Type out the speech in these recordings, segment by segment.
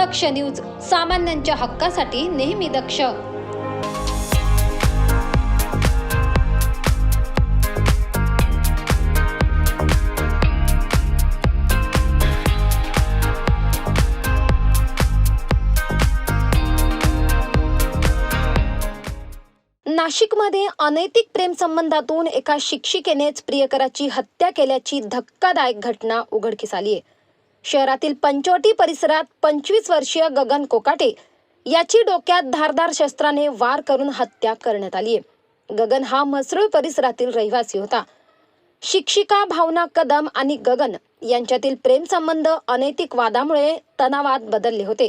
दक्ष news सामान्यांच्या हक्कासाठी नेहमी दक्ष. नाशिकमध्ये अनैतिक प्रेमसंबंधातून एका शिक्षिकेनेच प्रियकराची हत्या केल्याची धक्कादायक घटना उघडकीस आली आहे शहरातील पंचवटी परिसरात पंचवीस वर्षीय गगन कोकाटे याची डोक्यात धारदार शस्त्राने वार करून हत्या करण्यात आली आहे गगन हा म्हसरूळ परिसरातील रहिवासी होता. शिक्षिका भावना कदम आणि गगन यांच्यातील प्रेमसंबंध अनैतिक वादामुळे तणावात बदलले होते.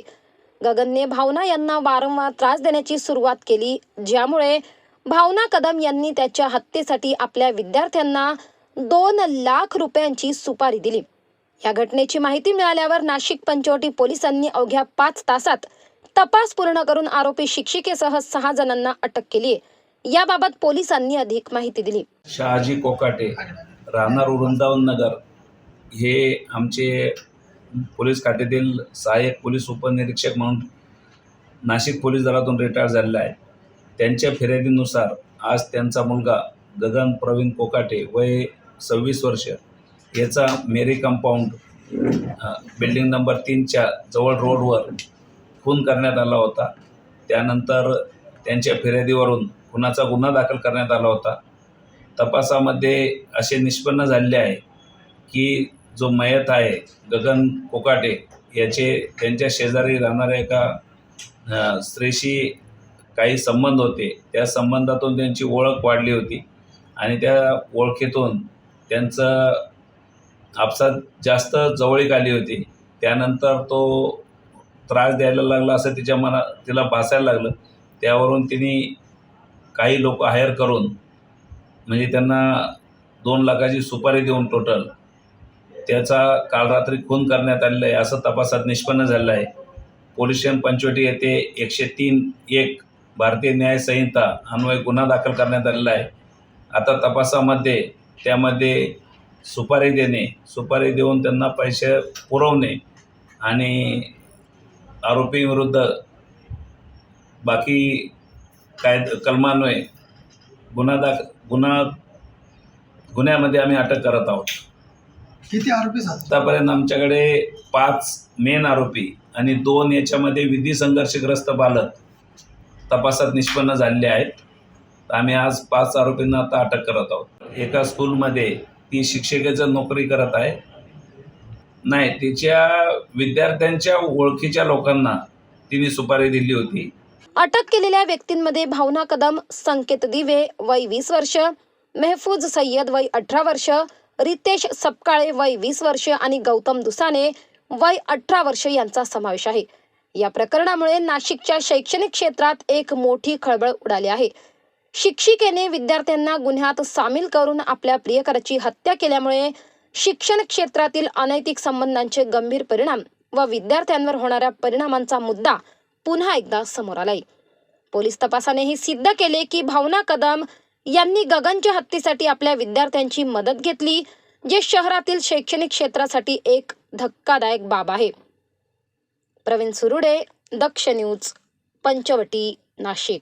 गगनने भावना यांना वारंवार त्रास देण्याची सुरुवात केली ज्यामुळे भावना कदम यांनी त्याच्या हत्येसाठी आपल्या विद्यार्थ्यांना दोन लाख रुपयांची सुपारी दिली. या घटनेची माहिती मिळाल्यावर नाशिक पंचवटी पोलिसांनी अवघ्या पाच तासात तपास पूर्ण करून आरोपी शिक्षिकेसह सहा जणांना अटक केली याबाबत पोलिसांनी अधिक माहिती दिली. शहाजी कोकाटे राहणार वृंदावन नगर हे आमचे पोलीस खात्यातील सहाय्यक पोलीस उपनिरीक्षक म्हणून नाशिक पोलीस दलातून रिटायर झालेला आहे त्यांच्या फिर्यादीनुसार आज त्यांचा मुलगा गगन प्रवीण कोकाटे वय सव्वीस वर्ष याचा मेरी कंपाऊंड बिल्डिंग नंबर तीनच्या जवळ रोडवर खून करण्यात आला होता. त्यानंतर त्यांच्या फिर्यादीवरून खुनाचा गुन्हा दाखल करण्यात आला होता. तपासामध्ये असे निष्पन्न झालेले आहे की जो मयत आहे गगन कोकाटे याचे त्यांच्या शेजारी राहणाऱ्या एका स्त्रीशी काही संबंध होते. त्या संबंधातून त्यांची ओळख वाढली होती आणि त्या ओळखीतून त्यांचं आपसात जास्त जवळीक आली होती. त्यानंतर तो त्रास द्यायला लागला असं तिच्या मना तिला भासायला लागलं. त्यावरून तिने काही लोक हायर करून म्हणजे त्यांना दोन लाखाची सुपारी देऊन टोटल त्याचा काल रात्री खून करण्यात आलेला आहे असं तपासात निष्पन्न झालेलं आहे. पोलीस स्टेशन पंचवटी येथे एकशे तीन एक भारतीय न्याय संहिता अन्वये गुन्हा दाखल करण्यात आलेला आहे. आता तपासामध्ये त्यामध्ये सुपारी देणे सुपारी देऊन त्यांना पैसे पुरवणे आणि आरोपीविरुद्ध बाकी काय कलमान्वये गुन्हा दाख गुन्हा गुन्ह्यामध्ये आम्ही अटक करत आहोत. किती आरोपी आतापर्यंत आमच्याकडे पाच मेन आरोपी आणि दोन याच्यामध्ये विधी संघर्षग्रस्त बालक तपासात निष्पन्न झालेले आहेत. तर आम्ही आज पाच आरोपींना आता अटक करत आहोत. एका स्कूलमध्ये ती शिक्षिकेचं नोकरी करत आहे नाही तिच्या विद्यार्थ्यांच्या ओळखीच्या लोकांना तिने सुपारी दिली होती. अटक केलेल्या व्यक्तींमध्ये भावना कदम संकेत दिवे वय वीस वर्ष मेहफूज सय्यद वय अठरा वर्ष रितेश सपकाळे वय वीस वर्ष आणि गौतम दुसाने वय अठरा वर्ष यांचा समावेश आहे. या प्रकरणामुळे नाशिकच्या शैक्षणिक क्षेत्रात एक मोठी खळबळ उडाली आहे. शिक्षिकेने विद्यार्थ्यांना गुन्ह्यात सामील करून आपल्या प्रियकराची हत्या केल्यामुळे शिक्षण क्षेत्रातील अनैतिक संबंधांचे गंभीर परिणाम व विद्यार्थ्यांवर होणाऱ्या परिणामांचा मुद्दा पुन्हा एकदा समोर आलाय. पोलीस तपासाने हे सिद्ध केले की भावना कदम यांनी गगनच्या हत्येसाठी आपल्या विद्यार्थ्यांची मदत घेतली जे शहरातील शैक्षणिक क्षेत्रासाठी एक धक्कादायक बाब आहे. प्रवीण सुरुडे दक्ष न्यूज पंचवटी नाशिक.